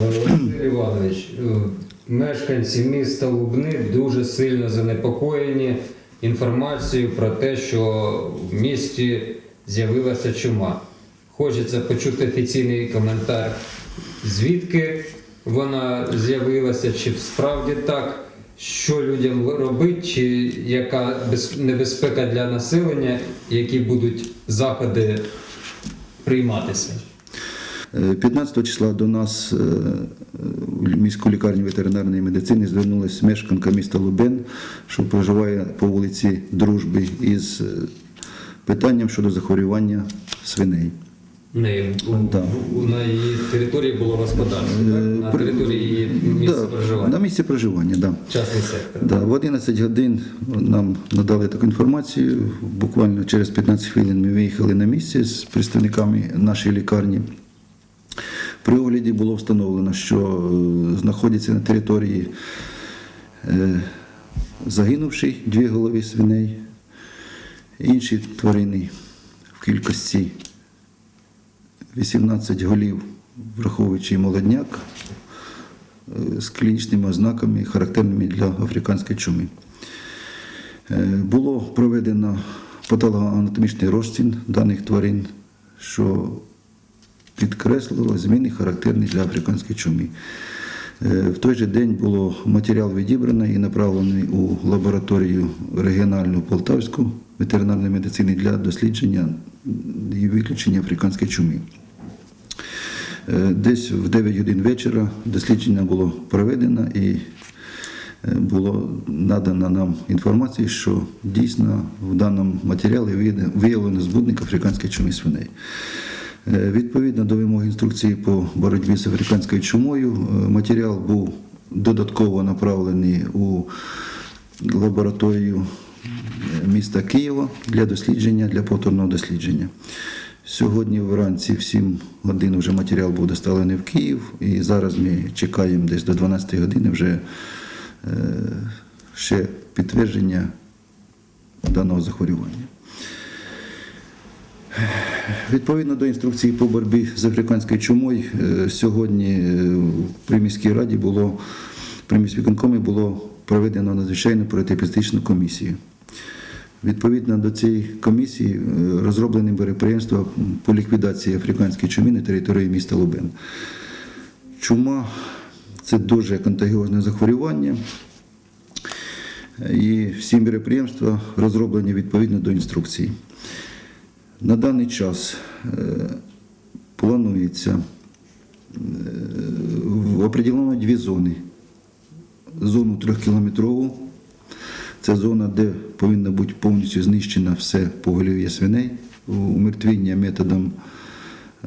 Василь Іванович, е, мешканці міста Лубни дуже сильно занепокоєні інформацією про те, що в місті з'явилася чума. Хочеться почути офіційний коментар, звідки вона з'явилася, чи справді так, що людям робити, чи яка без- небезпека для населення, які будуть заходи прийматися. Е, 15 числа до нас е, в міську лікарню ветеринарної медицини звернулася мешканка міста Лубен, що проживає по вулиці Дружби із е, питанням щодо захворювання свиней. неї Да. на її території було господарство, так? на при- території її місця Да, проживання. на місці проживання, так. Да. Да, в 11 годин нам надали таку інформацію. Буквально через 15 хвилин ми виїхали на місце з представниками нашої лікарні. При огляді було встановлено, що е, знаходяться на території е, загинувший дві голови свиней, інші тварини в кількості 18 голів, враховуючи молодняк, е, з клінічними ознаками, характерними для африканської чуми. Було проведено патологоанатомічний розчин даних тварин, що підкреслило зміни, характерні для африканської чуми. Е, В той же день було матеріал відібрано і направлений у лабораторію регіональну Полтавську ветеринарної медицини для дослідження і виключення африканської чуми. Е, Десь в 9 годин вечора дослідження було проведено і е, було надано нам інформацію, що дійсно в даному матеріалі виявлено- збудник африканської чуми свиней. Е, Відповідно до вимог інструкції по боротьбі з африканською чумою, е, матеріал був додатково направлений у лабораторію е, міста Києва для дослідження, для повторного дослідження. Сьогодні вранці в 7 годин вже матеріал був доставлений в Київ, і зараз ми чекаємо десь до 12 години вже ще підтвердження даного захворювання. Відповідно до інструкції по боротьбі з африканською чумою, е, сьогодні е, при міській раді було при міськвиконкомі було проведено надзвичайну протиепістичну комісію. Відповідно до цієї комісії е, розроблені мероприємства по ліквідації африканської чуми на території міста Лубен. Чума це дуже контагіозне захворювання. І всі мероприємства розроблені відповідно до інструкцій. На даний час е, планується е, определено дві зони. Зону трьохкілометрову. Це зона, де повинно бути повністю знищено все поголів'я свиней, умертвіння методом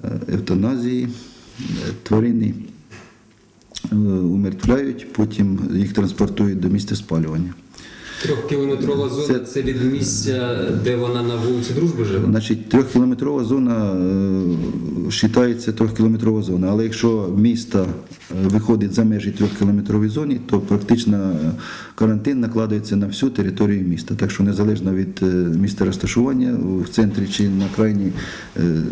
е, евтаназії. Тварини умертвляють, потім їх транспортують до місця спалювання. Трьохкілометрова зона це... Це- від місця, де вона на вулиці Дружби живе. Значить, трьохкілометрова зона е, вважається трьохкілометрова зона. Але якщо місто е, виходить за межі трьохкілометрової зони, то практично е, карантин накладається на всю територію міста. Так що незалежно від місця розташування в центрі чи на крайній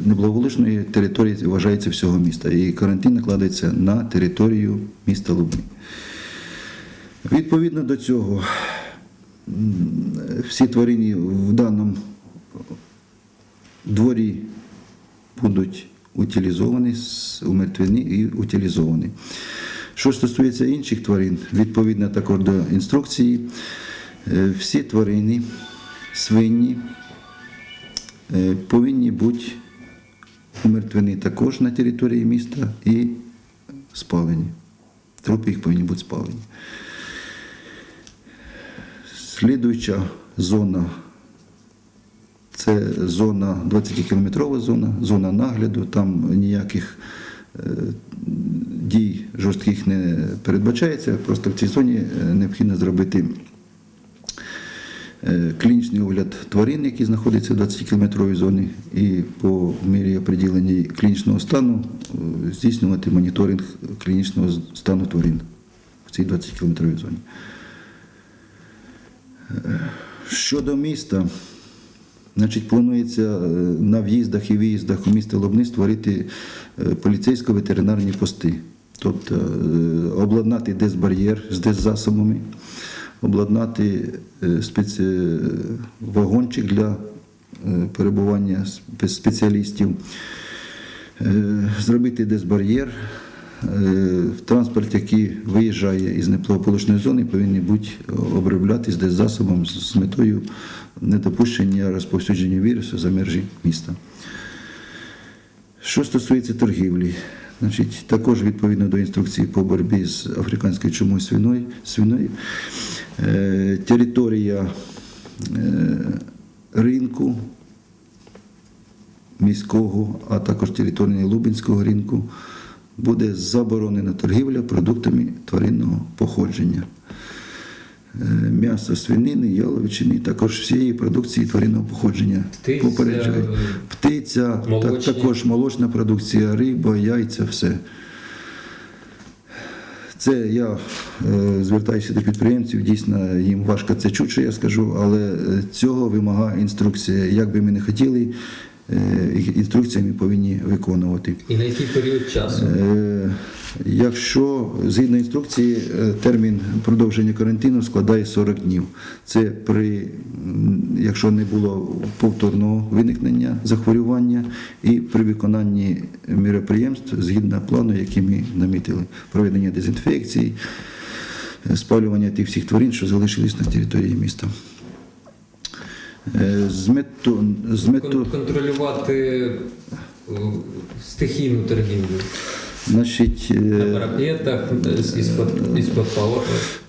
неблагополучної території вважається всього міста. І карантин накладається на територію міста Лубни. Відповідно до цього, всі тварини в даному дворі будуть утилізовані, умертвені і утилізовані. Що стосується інших тварин, відповідно також до інструкції, е, всі тварини, свині е, повинні бути умертвені також на території міста і спалені. Трупи їх повинні бути спалені. Слідуюча зона це зона 20-кілометрова зона, зона нагляду, там ніяких е, дій жорстких не передбачається. Просто в цій зоні е, необхідно зробити е, клінічний огляд тварин, які знаходяться в 20-кілометровій зоні, і по мірі оприділення клінічного стану здійснювати моніторинг клінічного стану тварин в цій 20-кілометровій зоні. Щодо міста, значить, планується е, на в'їздах і виїздах у місто Лобни створити е, поліцейсько-ветеринарні пости. Тобто обладнати дезбар'єр з деззасобами, обладнати вагончик для перебування спеціалістів, зробити дезбар'єр. Е, Транспорт, який виїжджає із неблагополучної зони, повинен бути оброблятись деззасобом з з метою недопущення розповсюдження вірусу за межі міста. Що стосується торгівлі, значить, також відповідно до інструкції по боротьбі з африканською чумою свиною, свиною е, територія е, ринку міського, а також територія Лубенського ринку буде заборонена торгівля продуктами тваринного походження. Е, М'ясо свинини, яловичини, також всієї продукції тваринного походження. Птиця, Попереджаю. Птиця, так, також молочна продукція, риба, яйця, все. Це я е, звертаюся до підприємців, дійсно їм важко це чути, що я скажу, але е, цього вимагає інструкція. Як би ми не хотіли, е, інструкції ми повинні виконувати. І на який період часу? Е, Якщо згідно інструкції е, термін продовження карантину складає 40 днів. Це при якщо не було повторного виникнення захворювання і при виконанні міроприємств згідно плану, який ми намітили, проведення дезінфекції, е, спалювання тих всіх тварин, що залишились на території міста. Е, З мету, з мету Контролювати е, стихійну торгівлю значить, е.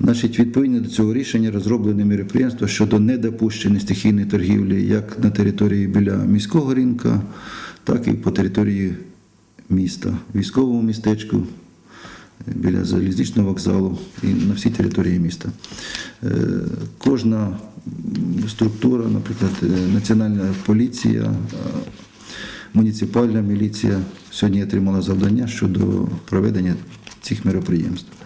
Значить, відповідно до цього рішення розроблені міроприємства щодо недопущення стихійної торгівлі як на території біля міського ринка, так і по території міста, військовому містечку, біля залізничного вокзалу і на всій території міста. Е, Кожна структура, наприклад, е, Національна поліція, е, муніципальна міліція сьогодні отримала завдання щодо проведення цих міроприємств.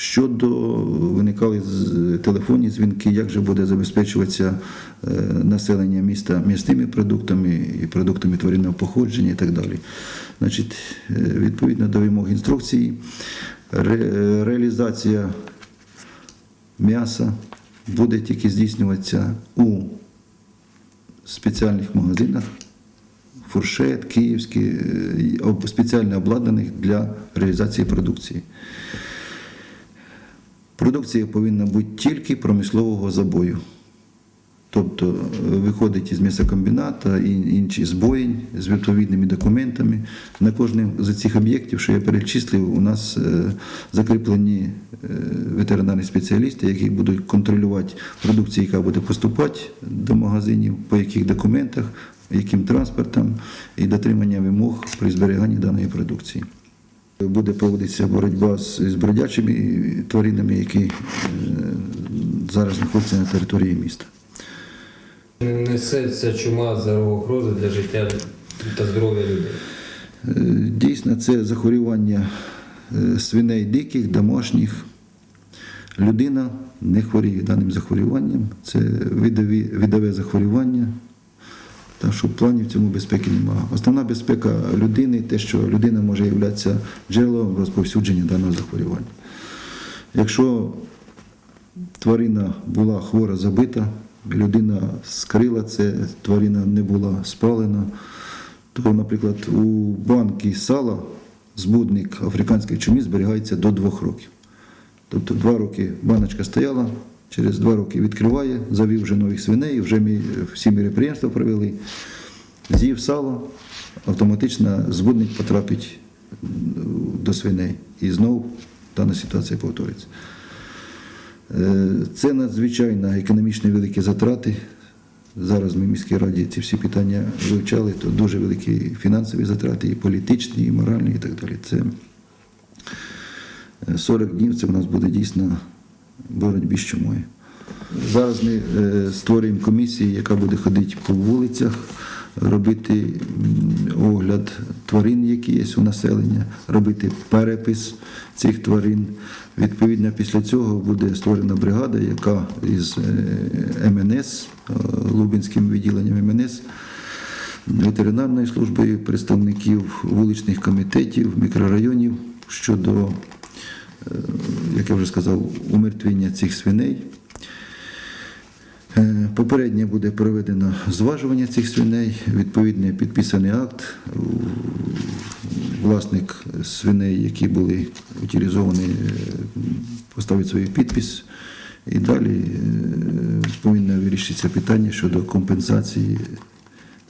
Щодо виникали телефонні дзвінки, як же буде забезпечуватися е, населення міста м'ясними продуктами і продуктами тваринного походження і так далі. Значить, е, відповідно до вимог інструкції, ре- реалізація м'яса буде тільки здійснюватися у спеціальних магазинах, фуршет, київські, е, спеціально обладнаних для реалізації продукції. Продукція повинна бути тільки промислового забою. Тобто е, виходить із м'ясокомбіната і інші збоєнь з відповідними документами. На кожному з цих об'єктів, що я перечислив, у нас е, закріплені е, ветеринарні спеціалісти, які будуть контролювати продукцію, яка буде поступати до магазинів, по яких документах, яким транспортом і дотримання вимог при зберіганні даної продукції. Буде проводитися боротьба з, з бродячими тваринами, які е, зараз знаходяться на території міста. Несеться чума за угрози для життя та здоров'я людей. Е, Дійсно, це захворювання е, свиней диких, домашніх. Людина не хворіє даним захворюванням. Це видові, видове захворювання. Так що планів в цьому безпеки немає. Основна безпека людини те, що людина може являтися джерелом розповсюдження даного захворювання. Якщо тварина була хвора забита, людина скрила це, тварина не була спалена, то, наприклад, у банки сала збудник африканської чумі зберігається до двох років. Тобто два роки баночка стояла, через два роки відкриває, завів вже нових свиней, вже ми всі міроприємства провели, з'їв сало, автоматично збудник потрапить до свиней. І знову дана ситуація повториться. Е, Це надзвичайно економічно великі затрати. Зараз ми в міській раді ці всі питання вивчали, то дуже великі фінансові затрати, і політичні, і моральні, і так далі. Це е, 40 днів це в нас буде дійсно боротьбі з чумою. Зараз ми е, створюємо комісію, яка буде ходити по вулицях, робити огляд тварин, які є у населення, робити перепис цих тварин. Відповідно, після цього буде створена бригада, яка із е, МНС, е, Лубенським відділенням МНС, ветеринарної служби, представників вуличних комітетів, мікрорайонів щодо, як я вже сказав, умертвіння цих свиней. Е, Попередньо буде проведено зважування цих свиней, відповідний підписаний акт. Власник свиней, які були утилізовані, е, поставить свій підпис. І далі е, повинно вирішитися питання щодо компенсації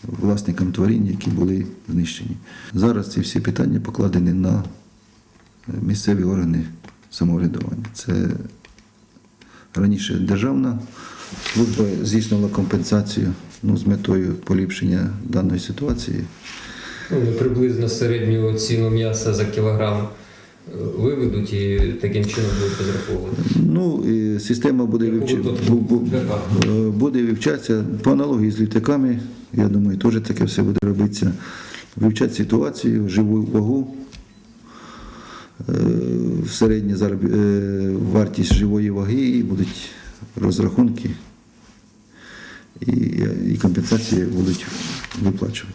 власникам тварин, які були знищені. Зараз ці всі питання покладені на місцеві органи самоврядування. Це Раніше державна служба здійснила компенсацію ну, з метою поліпшення даної ситуації. Ну, приблизно середню ціну м'яса за кілограм е, виведуть і таким чином будуть розраховувати. Ну, і система буде, Яку вивчи... ви тут бу- бу- яка? е, буде вивчатися по аналогії з літаками. Я думаю, теж таке все буде робитися. Вивчати ситуацію, живу вагу, середня зароб... е, вартість живої ваги і будуть розрахунки і, і компенсації будуть виплачувати.